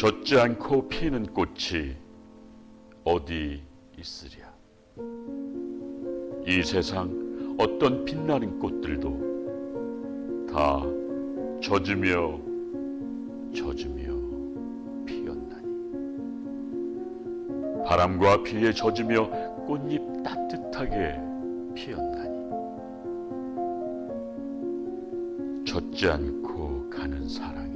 젖지 않고 피는 꽃이 어디 있으랴? 이 세상 어떤 빛나는 꽃들도 다 젖으며 젖으며 피었나니. 바람과 비에 젖으며 꽃잎 따뜻하게 피었나니. 젖지 않고 가는 사랑이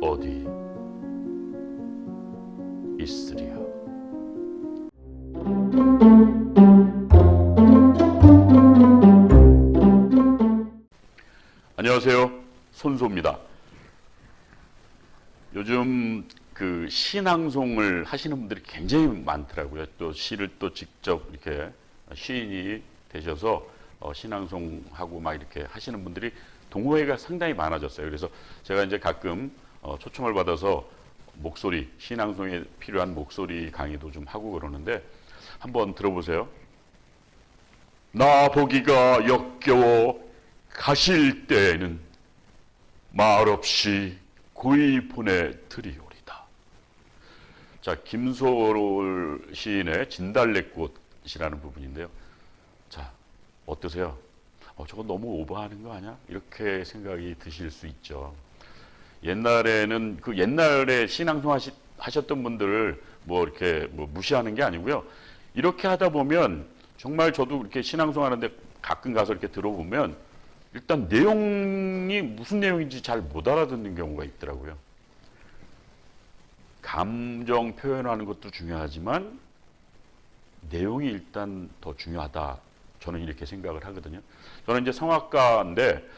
어디 있으랴? 안녕하세요. 손소입니다. 요즘 그 신앙송을 하시는 분들이 굉장히 많더라고요. 또 시를 또 직접 이렇게 시인이 되셔서 어, 신앙송하고 막 이렇게 하시는 분들이 동호회가 상당히 많아졌어요. 그래서 제가 이제 가끔 어, 초청을 받아서 목소리 신앙송에 필요한 목소리 강의도 좀 하고 그러는데 한번 들어보세요. 나 보기가 역겨워 가실 때에는 말없이 고이 보내 드리오리다. 자 김소월 시인의 진달래꽃이라는 부분인데요. 자 어떠세요? 어, 저거 너무 오버하는 거 아니야? 이렇게 생각이 드실 수 있죠. 옛날에는 그 옛날에 신앙송 하셨던 분들을 뭐 이렇게 뭐 무시하는 게 아니고요. 이렇게 하다 보면 정말 저도 이렇게 신앙송 하는데 가끔 가서 이렇게 들어보면 일단 내용이 무슨 내용인지 잘 못 알아듣는 경우가 있더라고요. 감정 표현하는 것도 중요하지만 내용이 일단 더 중요하다. 저는 이렇게 생각을 하거든요. 저는 이제 성악가인데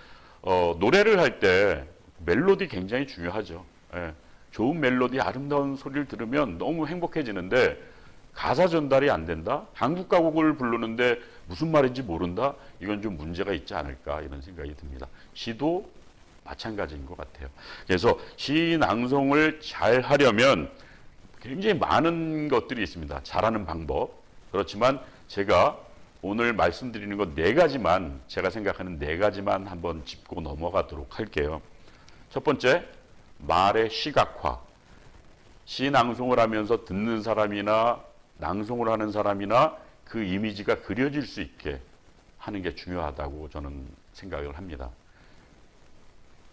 어, 노래를 할 때 멜로디 굉장히 중요하죠. 예. 좋은 멜로디, 아름다운 소리를 들으면 너무 행복해지는데 가사 전달이 안 된다. 한국 가곡을 부르는데 무슨 말인지 모른다. 이건 좀 문제가 있지 않을까 이런 생각이 듭니다. 시도 마찬가지인 것 같아요. 그래서 시 낭송을 잘 하려면 굉장히 많은 것들이 있습니다. 잘하는 방법. 그렇지만 제가 오늘 말씀드리는 것 네 가지만 제가 생각하는 네 가지만 한번 짚고 넘어가도록 할게요. 첫 번째, 말의 시각화. 시 낭송을 하면서 듣는 사람이나 낭송을 하는 사람이나 그 이미지가 그려질 수 있게 하는 게 중요하다고 저는 생각을 합니다.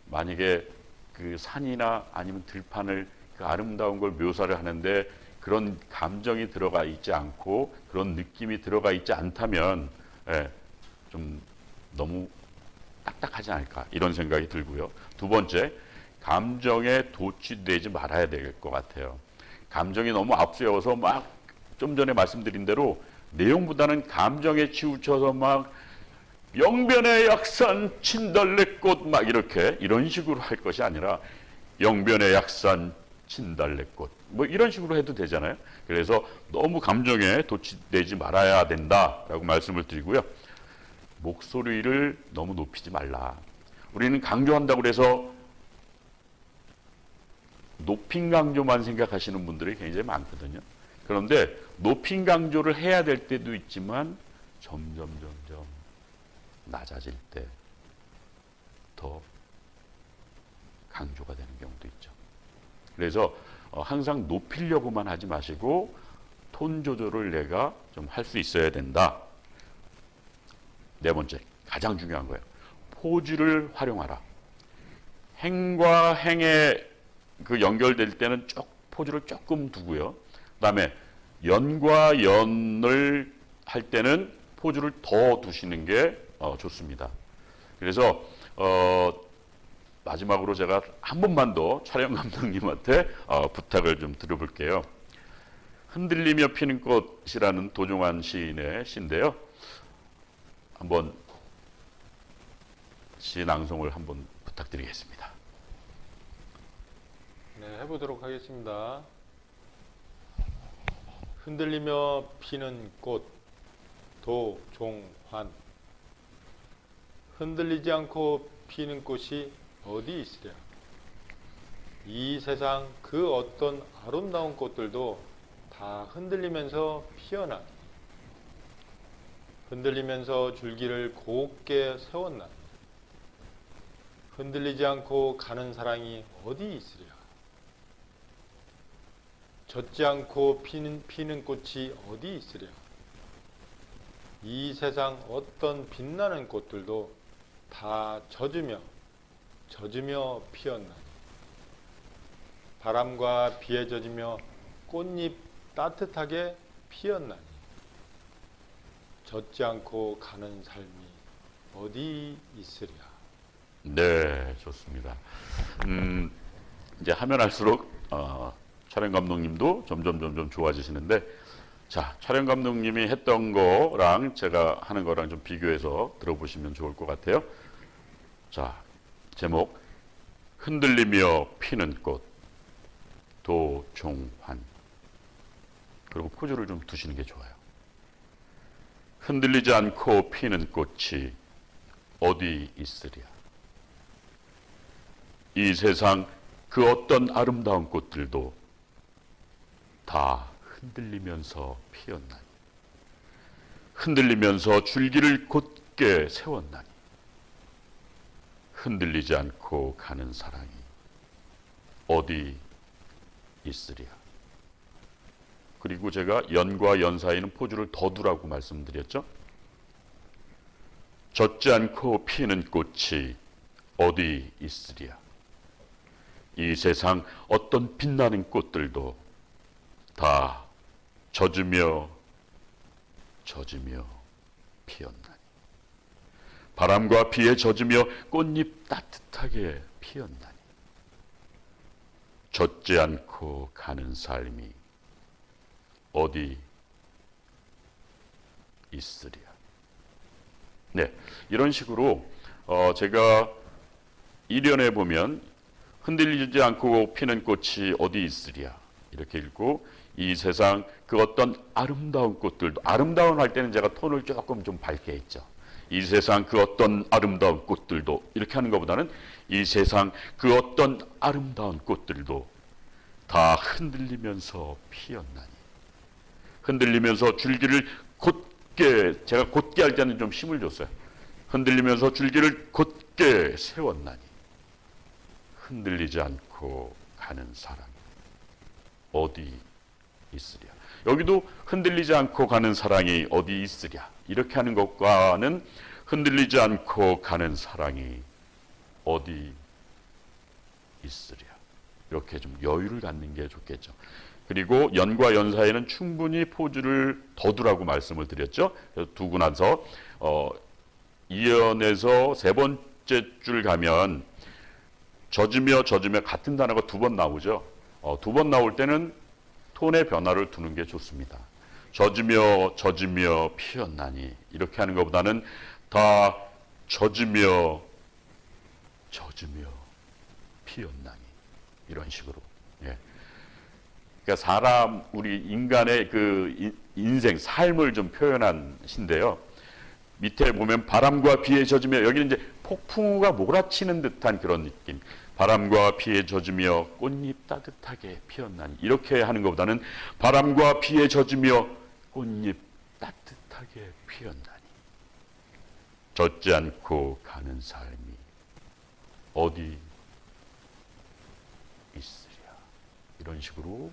만약에 그 산이나 아니면 들판을 그 아름다운 걸 묘사를 하는데 그런 감정이 들어가 있지 않고 그런 느낌이 들어가 있지 않다면 예, 좀 너무 딱딱하지 않을까 이런 생각이 들고요. 두 번째, 감정에 도취되지 말아야 될 것 같아요. 감정이 너무 앞세워서 막 좀 전에 말씀드린 대로 내용보다는 감정에 치우쳐서 막 영변의 약산 친달래꽃 막 이렇게 이런 식으로 할 것이 아니라 영변의 약산 친달래꽃 뭐 이런 식으로 해도 되잖아요. 그래서 너무 감정에 도취되지 말아야 된다라고 말씀을 드리고요. 목소리를 너무 높이지 말라. 우리는 강조한다고 그래서 높임 강조만 생각하시는 분들이 굉장히 많거든요. 그런데 높임 강조를 해야 될 때도 있지만 점점 점점 낮아질 때 더 강조가 되는 경우도 있죠. 그래서 어, 항상 높이려고만 하지 마시고 톤 조절을 내가 좀 할 수 있어야 된다. 네 번째, 가장 중요한 거예요. 포즈를 활용하라. 행과 행에 그 연결될 때는 쭉 포즈를 조금 두고요. 그다음에 연과 연을 할 때는 포즈를 더 두시는 게 어, 좋습니다. 그래서 어, 마지막으로 제가 한 번만 더 촬영 감독님한테 어, 부탁을 좀 드려볼게요. 흔들리며 피는 꽃이라는 도종환 시인의 시인데요. 한번 시 낭송을 한번 부탁드리겠습니다. 네, 해보도록 하겠습니다. 흔들리며 피는 꽃 도종환 흔들리지 않고 피는 꽃이 어디 있으랴 이 세상 그 어떤 아름다운 꽃들도 다 흔들리면서 피어나 흔들리면서 줄기를 곱게 세웠나? 흔들리지 않고 가는 사랑이 어디 있으랴? 젖지 않고 피는, 피는 꽃이 어디 있으랴? 이 세상 어떤 빛나는 꽃들도 다 젖으며 젖으며 피었나니 바람과 비에 젖으며 꽃잎 따뜻하게 피었나니 젖지 않고 가는 삶이 어디 있으랴? 네, 좋습니다. 음, 이제 하면 할수록 어, 촬영 감독님도 점점 점점 좋아지시는데 자 촬영 감독님이 했던 거랑 제가 하는 거랑 좀 비교해서 들어보시면 좋을 것 같아요. 자 제목 흔들리며 피는 꽃 도종환 그리고 포즈를 좀 두시는 게 좋아요. 흔들리지 않고 피는 꽃이 어디 있으랴? 이 세상 그 어떤 아름다운 꽃들도 다 흔들리면서 피었나니 흔들리면서 줄기를 곧게 세웠나니 흔들리지 않고 가는 사랑이 어디 있으랴 그리고 제가 연과 연 사이는 포즈를 더 두라고 말씀드렸죠. 젖지 않고 피는 꽃이 어디 있으랴? 이 세상 어떤 빛나는 꽃들도 다 젖으며 젖으며 피었나니. 바람과 비에 젖으며 꽃잎 따뜻하게 피었나니. 젖지 않고 가는 삶이 어디 있으랴. 네, 이런 식으로 어, 제가 일연에 보면 흔들리지 않고 피는 꽃이 어디 있으랴 이렇게 읽고 이 세상 그 어떤 아름다운 꽃들도 아름다운 할 때는 제가 톤을 조금 좀 밝게 했죠. 이 세상 그 어떤 아름다운 꽃들도 이렇게 하는 것보다는 이 세상 그 어떤 아름다운 꽃들도 다 흔들리면서 피었나니 흔들리면서 줄기를 곧게 제가 곧게 할 때는 좀 힘을 줬어요. 흔들리면서 줄기를 곧게 세웠나니 흔들리지 않고 가는 사람 어디 있으랴. 여기도 흔들리지 않고 가는 사랑이 어디 있으랴. 이렇게 하는 것과는 흔들리지 않고 가는 사랑이 어디 있으랴. 이렇게 좀 여유를 갖는 게 좋겠죠. 그리고 연과 연 사이에는 충분히 포즈를 더 두라고 말씀을 드렸죠. 그래서 두고 나서 어, 이연에서 세 번째 줄 가면 젖으며 젖으며 같은 단어가 두 번 나오죠. 어, 두 번 나올 때는 톤의 변화를 두는 게 좋습니다. 젖으며 젖으며 피었나니 이렇게 하는 것보다는 다 젖으며 젖으며 피었나니 이런 식으로. 예. 그러니까 사람 우리 인간의 그 인- 인생 삶을 좀 표현한 시인데요. 밑에 보면 바람과 비에 젖으며 여기는 이제 폭풍우가 몰아치는 듯한 그런 느낌. 바람과 비에 젖으며 꽃잎 따뜻하게 피었나니 이렇게 하는 것보다는 바람과 비에 젖으며 꽃잎 따뜻하게 피었나니 젖지 않고 가는 삶이 어디 있으랴 이런 식으로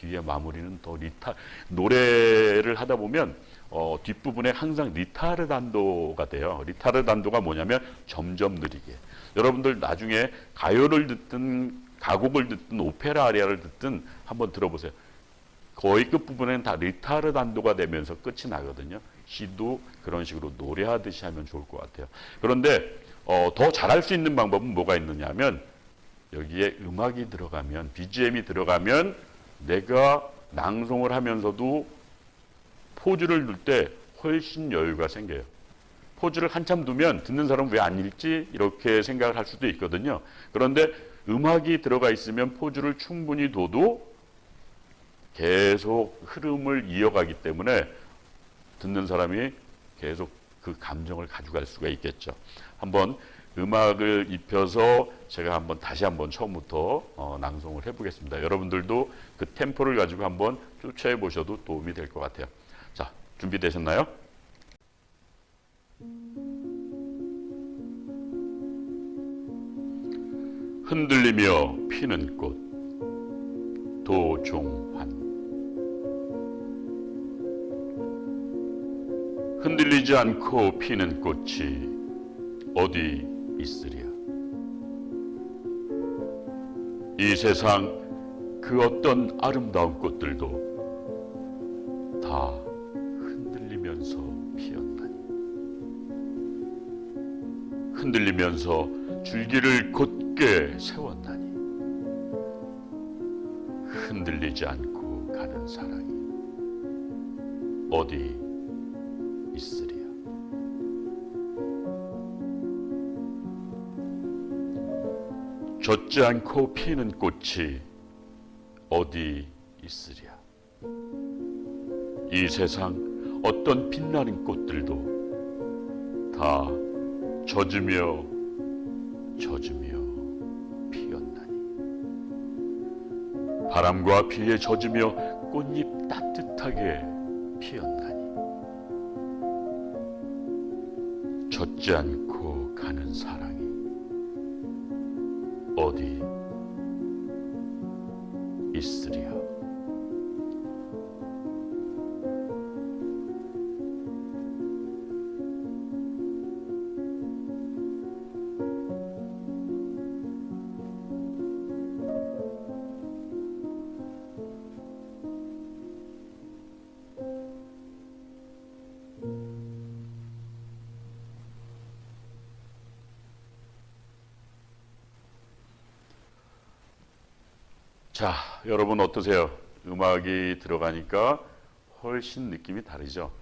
뒤에 마무리는 더 리타 노래를 하다 보면 어, 뒷부분에 항상 리타르단도가 돼요. 리타르단도가 뭐냐면 점점 느리게. 여러분들 나중에 가요를 듣든 가곡을 듣든 오페라 아리아를 듣든 한번 들어보세요. 거의 끝부분에는 다 리타르단도가 되면서 끝이 나거든요. 시도 그런 식으로 노래하듯이 하면 좋을 것 같아요. 그런데 어, 더 잘할 수 있는 방법은 뭐가 있느냐 하면 여기에 음악이 들어가면 BGM이 들어가면 내가 낭송을 하면서도 포즈를 둘 때 훨씬 여유가 생겨요. 포즈를 한참 두면 듣는 사람은 왜 안 읽지? 이렇게 생각을 할 수도 있거든요. 그런데 음악이 들어가 있으면 포즈를 충분히 둬도 계속 흐름을 이어가기 때문에 듣는 사람이 계속 그 감정을 가져갈 수가 있겠죠. 한번 음악을 입혀서 제가 한번 다시 한번 처음부터 어, 낭송을 해보겠습니다. 여러분들도 그 템포를 가지고 한번 쫓아해 보셔도 도움이 될 것 같아요. 자, 준비되셨나요? 흔들리며 피는 꽃 도종환 흔들리지 않고 피는 꽃이 어디 있으랴. 이 세상 그 어떤 아름다운 꽃들도 다 흔들리면서 피었나니. 흔들리면서 줄기를 곧게 세웠나니. 흔들리지 않고 가는 사랑이 어디 있으랴 젖지 않고 피는 꽃이 어디 있으랴? 이 세상 어떤 빛나는 꽃들도 다 젖으며 젖으며 피었나니. 바람과 비에 젖으며 꽃잎 따뜻하게 피었나니. 젖지 않고 가는 사랑이 어디 있으랴 자, 여러분 어떠세요? 음악이 들어가니까 훨씬 느낌이 다르죠.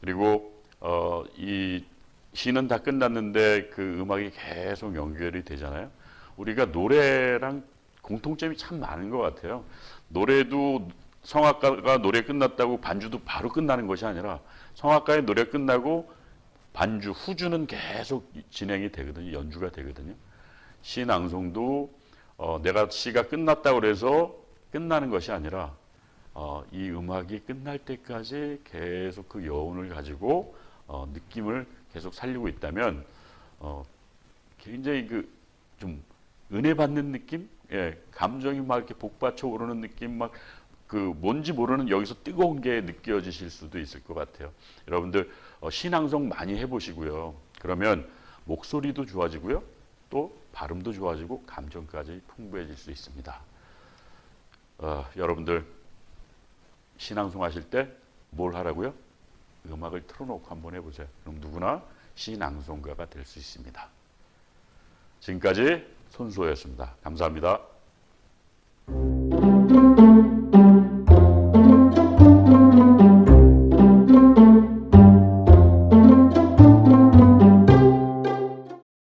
그리고 어, 이 시는 다 끝났는데 그 음악이 계속 연결이 되잖아요. 우리가 노래랑 공통점이 참 많은 것 같아요. 노래도 성악가가 노래 끝났다고 반주도 바로 끝나는 것이 아니라 성악가의 노래 끝나고 반주 후주는 계속 진행이 되거든요. 연주가 되거든요. 시 낭송도 어, 내가 시가 끝났다고 그래서 끝나는 것이 아니라 어, 이 음악이 끝날 때까지 계속 그 여운을 가지고 어, 느낌을 계속 살리고 있다면 어, 굉장히 그 좀 은혜 받는 느낌, 예, 감정이 막 이렇게 복받쳐 오르는 느낌, 막 그 뭔지 모르는 여기서 뜨거운 게 느껴지실 수도 있을 것 같아요. 여러분들 어, 신앙송 많이 해보시고요. 그러면 목소리도 좋아지고요, 또 발음도 좋아지고 감정까지 풍부해질 수 있습니다. 어, 여러분들 신앙송 하실 때 뭘 하라고요? 음악을 틀어놓고 한번 해보세요. 그럼 누구나 신앙송가가 될 수 있습니다. 지금까지 손수호였습니다. 감사합니다.